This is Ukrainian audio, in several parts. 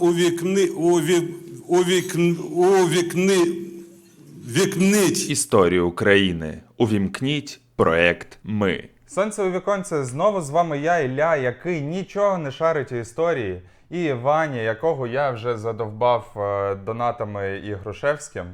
увікни, уві, у вікни вікнить. Історію України. Увімкніть проект Ми. Сонце у віконце знову з вами я, Ілля, який нічого не шарить у історії, і Ваня, якого я вже задовбав е, донатами і Грушевським.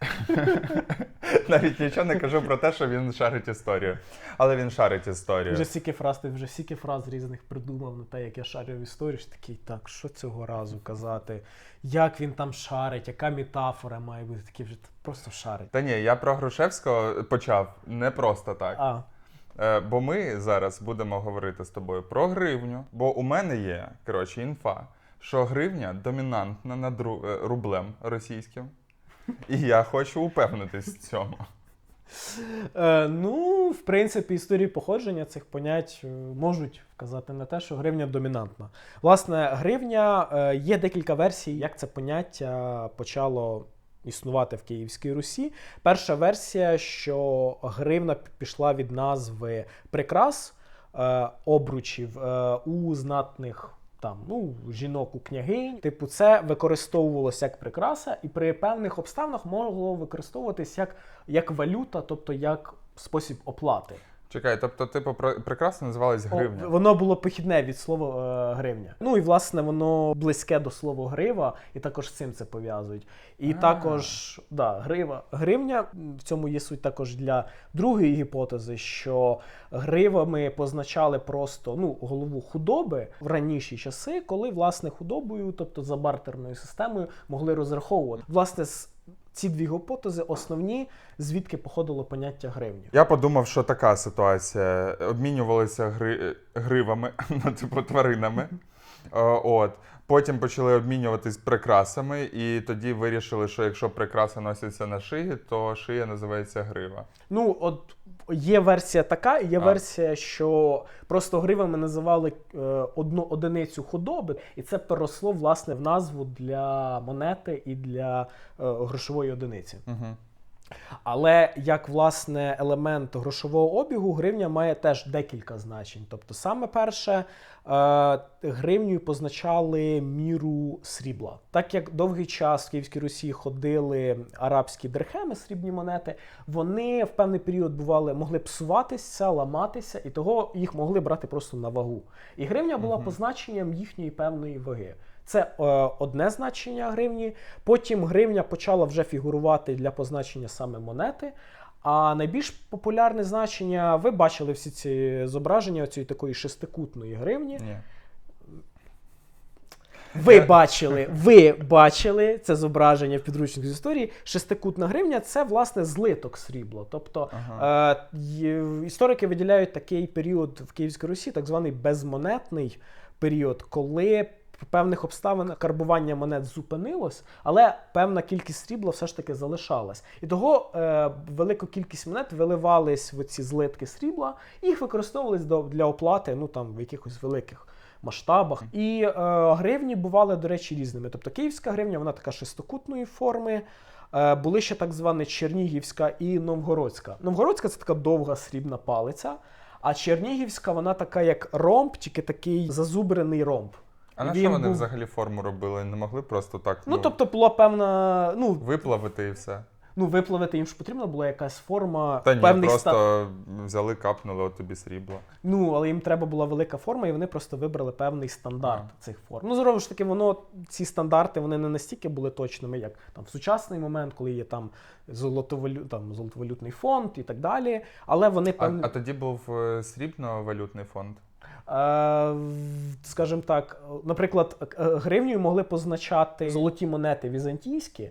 Навіть нічого не кажу про те, що він шарить історію. Але він шарить історію. Вже стільки фраз, ти вже стільки фраз різних придумав на те, як я шарю в історію. що Такий, так, що цього разу казати? Як він там шарить, яка метафора має бути? Такий вже просто шарить. Та ні, я про Грушевського почав не просто так. А, Е, бо ми зараз будемо говорити з тобою про гривню. Бо у мене є коротше інфа, що гривня домінантна над е, рублем російським. І я хочу упевнитись в цьому. Е, ну, в принципі, історії походження цих понять е, можуть вказати на те, що гривня домінантна. Власне, гривня е, є декілька версій, як це поняття почало існувати в Київській Русі. Перша версія, що гривна пішла від назви прикрас е, обручів е, у знатних. Там, ну, жінок у княгинь. Типу, це використовувалося як прикраса, і при певних обставинах могло використовуватись як, як валюта, тобто як спосіб оплати. Чекай, тобто, типу, про- прекрасно називалась О, гривня. Воно було похідне від слова е, гривня. Ну і власне воно близьке до слова грива, і також з цим це пов'язують. І А. також да, грива. Гривня в цьому є суть також для другої гіпотези, що гривами позначали просто ну, голову худоби в раніші часи, коли власне худобою, тобто за бартерною системою, могли розраховувати. Власне, з- ці дві гіпотези основні, звідки походило поняття гривні. Я подумав, що така ситуація. Обмінювалися гри... гривами, ну, типу, тваринами. Е, От. Потім почали обмінюватись прикрасами, і тоді вирішили, що якщо прикраси носяться на шиї, то шия називається грива. Ну, от є версія така, є А. версія, що просто гривами називали е, одну одиницю худоби, і це переросло власне в назву для монети і для е, грошової одиниці. Угу. Але як власне елемент грошового обігу, гривня має теж декілька значень. Тобто, саме перше, е, гривнею позначали міру срібла. Так як довгий час в Київській Русі ходили арабські дирхеми, срібні монети, вони в певний період бували, могли псуватися, ламатися, і того їх могли брати просто на вагу. І гривня була Мгм. позначенням їхньої певної ваги. Це е, одне значення гривні. Потім гривня почала вже фігурувати для позначення саме монети. А найбільш популярне значення, ви бачили всі ці зображення цієї такої шестикутної гривні. Ні. Ви бачили, ви бачили це зображення в підручнику з історії. Шестикутна гривня це власне злиток срібла. Тобто Ага. е, історики виділяють такий період в Київській Русі, так званий безмонетний період, коли певних обставинах карбування монет зупинилось, але певна кількість срібла все ж таки залишалась. І того е, велика кількість монет виливались в ці злитки срібла, і їх використовувались до, для оплати ну, там, в якихось великих масштабах. І е, гривні бували, до речі, різними. Тобто київська гривня, вона така шестикутної форми. Е, були ще так звана Чернігівська і Новгородська. Новгородська це така довга срібна палиця, а Чернігівська вона така як ромб, тільки такий зазубрений ромб. А на Він що вони був- взагалі форму робили? Не могли просто так Ну, тобто була певна, ну, виплавити і все. ну виплавити їм ж потрібна була якась форма, Та ні, певний просто ста... взяли, капнули от тобі срібло. Ну, але їм треба була велика форма, і вони просто вибрали певний стандарт Ага. цих форм. Ну, знову ж таки, воно ці стандарти вони не настільки були точними, як там в сучасний момент, коли є там золотовалю... там, золотовалютний фонд і так далі. Але вони А, певні, а тоді був е, срібно-валютний фонд. е, скажімо так, наприклад, е, гривнею могли позначати золоті монети візантійські.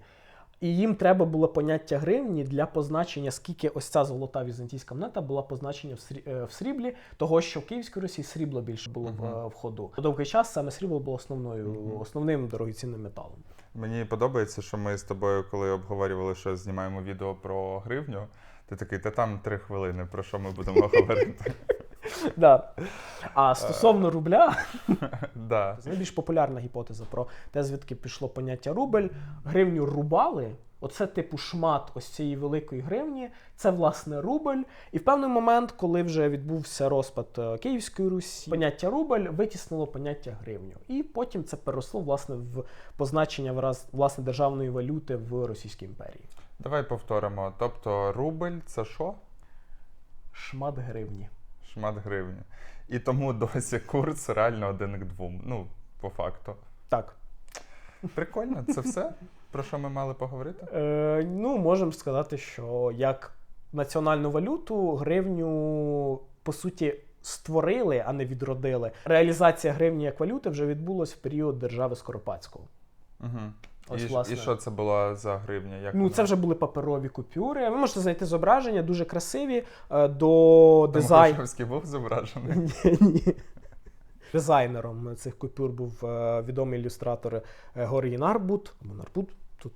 І їм треба було поняття гривні для позначення, скільки ось ця золота візантійська монета була позначена в, е, сріблі, того що в Київській Русі срібло більше було в, Мгм. в ходу. Довгий час саме срібло було основною, Мгм. основним дорогоцінним металом. Мені подобається, що ми з тобою, коли обговорювали, що знімаємо відео про гривню, ти такий, та там три хвилини, про що ми будемо говорити. Да. А стосовно рубля, Да. найбільш популярна гіпотеза про те, звідки пішло поняття рубль. Гривню рубали, Оце типу шмат ось цієї великої гривні. Це власне рубль. І в певний момент, коли вже відбувся розпад е, Київської Русі, поняття рубль витіснило поняття гривню. І потім це переросло власне в позначення власне державної валюти в Російській імперії. Давай повторимо. Тобто рубль це що? Шмат гривні. Шмат гривні. І тому досі курс реально один к двом. Ну, по факту. Так. Прикольно, це все, про що ми мали поговорити? Е, ну, можемо сказати, що як національну валюту гривню по суті створили, а не відродили. Реалізація гривні як валюти вже відбулась в період держави Скоропадського. Угу. Ось, і, власне. і що це було за гривня? Як Ну, вона? це вже були паперові купюри. Ви можете знайти зображення, дуже красиві. е, До дизайну. був зображений. Ні, ні. Дизайнером цих купюр був е, відомий ілюстратор е, Горій Нарбут. Нарбут тут.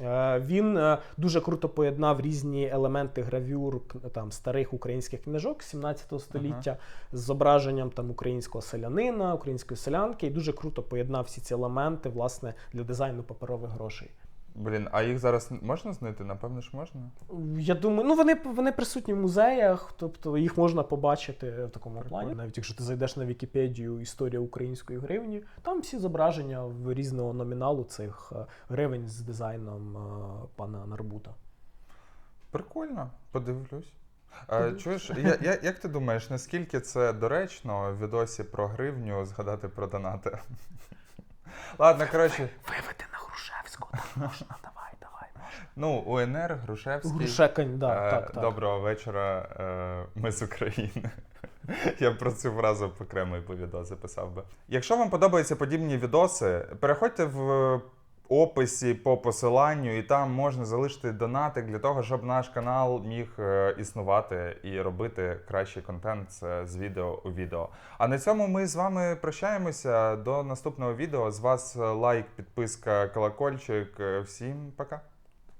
Е, Він е, дуже круто поєднав різні елементи гравюр там, старих українських книжок 17 століття з зображенням там, українського селянина, української селянки, і дуже круто поєднав всі ці елементи власне, для дизайну паперових грошей. Блін, а їх зараз можна знайти? Напевно ж можна. Я думаю, ну вони, вони присутні в музеях, тобто їх можна побачити в такому плані. Навіть якщо ти зайдеш на Вікіпедію Історія української гривні, там всі зображення в різного номіналу цих е, гривень з дизайном е, пана Нарбута. Прикольно, подивлюсь. Е, чуєш, я, я, як ти думаєш, наскільки це доречно в відосі про гривню згадати про донати? Ладно, коротше, Виведи Грушевську, можна, давай, давай. ну, УНР, Грушевський. Грушекань, да, Е, так, так. Доброго вечора, е, ми з України. Я про цю фразу окремо і по відео записав би. Якщо вам подобаються подібні відоси, переходьте в описі по посиланню, і там можна залишити донатик для того, щоб наш канал міг е, існувати і робити кращий контент з відео у відео. А на цьому ми з вами прощаємося. До наступного відео. З вас лайк, підписка, колокольчик. Е, Всім пока.